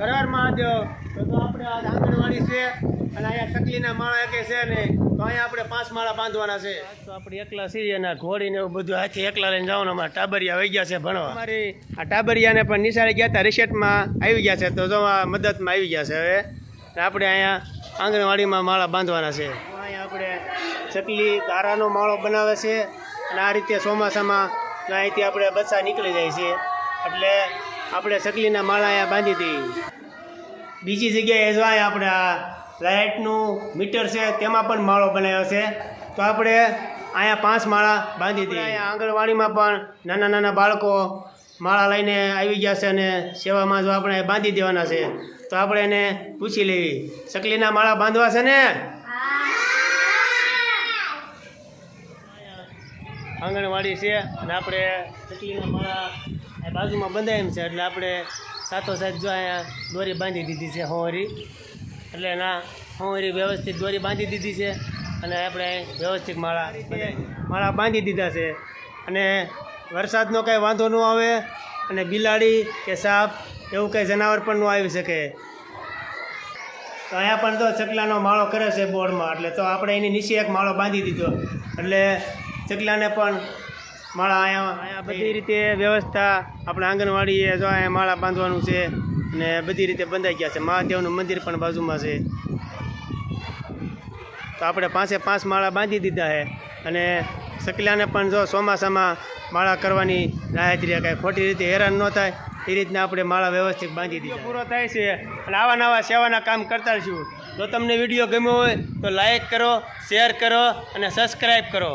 હર હર મહાદેવ તો આપણે આ આંગણવાડી છે અને અહીંયા ચકલીના માળા કે છે ને તો અહીંયા આપણે પાંચ માળા બાંધવાના છે. તો આપણે એકલા છીએ અને ઘોડીને એવું બધું હાથે એકલા લઈને જવાનું અમારા ટાબરિયા આવી ગયા છે ભણવા. અમારી આ ટાબરિયાને પણ નિશાળે ગયા હતા રિસેટમાં આવી ગયા છે તો જો મદદમાં આવી ગયા છે હવે. આપણે અહીંયા આંગણવાડીમાં માળા બાંધવાના છે. અહીંયા આપણે ચકલી ગારાનો માળો બનાવે છે અને આ રીતે ચોમાસામાં અહીંથી આપણે બચ્ચા નીકળી જાય છે. એટલે આપણે ચકલીના માળા બાંધી હતી. બીજી જગ્યાએ જો અહીંયા આપણે આ લાઇટનું મીટર છે, તેમાં પણ માળો બનાવ્યો છે. તો આપણે અહીંયા પાંચ માળા બાંધી હતી. અહીંયા આંગણવાડીમાં પણ નાના નાના બાળકો માળા લઈને આવી ગયા છે અને સેવામાં જો આપણે બાંધી દેવાના છે, તો આપણે એને પૂછી લેવી. ચકલીના માળા બાંધવા છે ને? આંગણવાડી છે અને આપણે ચકલીના માળા બાજુમાં બંધાય એમ છે એટલે આપણે સાથોસાથ જો અહીંયા દોરી બાંધી દીધી છે હોંરી. એટલે ના હોંરી વ્યવસ્થિત દોરી બાંધી દીધી છે અને આપણે વ્યવસ્થિત માળા માળા બાંધી દીધા છે. અને વરસાદનો કાંઈ વાંધો ન આવે અને બિલાડી કે સાપ એવું કંઈ જનાવર પણ ન આવી શકે. તો અહીંયા પણ તો ચકલાનો માળો કરે છે બોર્ડમાં એટલે તો આપણે એની નીચે એક માળો બાંધી દીધો. એટલે ચકલાને પણ માળા અહીંયા અહીંયા બધી રીતે વ્યવસ્થા આપણે આંગણવાડીએ જો અહીંયા માળા બાંધવાનું છે ને બધી રીતે બંધાઈ ગયા છે. મહાદેવનું મંદિર પણ બાજુમાં છે. તો આપણે પાંચે પાંચ માળા બાંધી દીધા છે અને ચકલાને પણ જો ચોમાસામાં માળા કરવાની રાહત રહે કાંઈ ખોટી રીતે હેરાન ન થાય. એ રીતના આપણે માળા વ્યવસ્થિત બાંધી દીધા. પૂરો થાય છે. અને આવા નવા સેવાના કામ કરતા રહીશું. જો તમને વીડિયો ગમ્યો હોય તો લાઈક કરો શેર કરો અને સબસ્ક્રાઈબ કરો.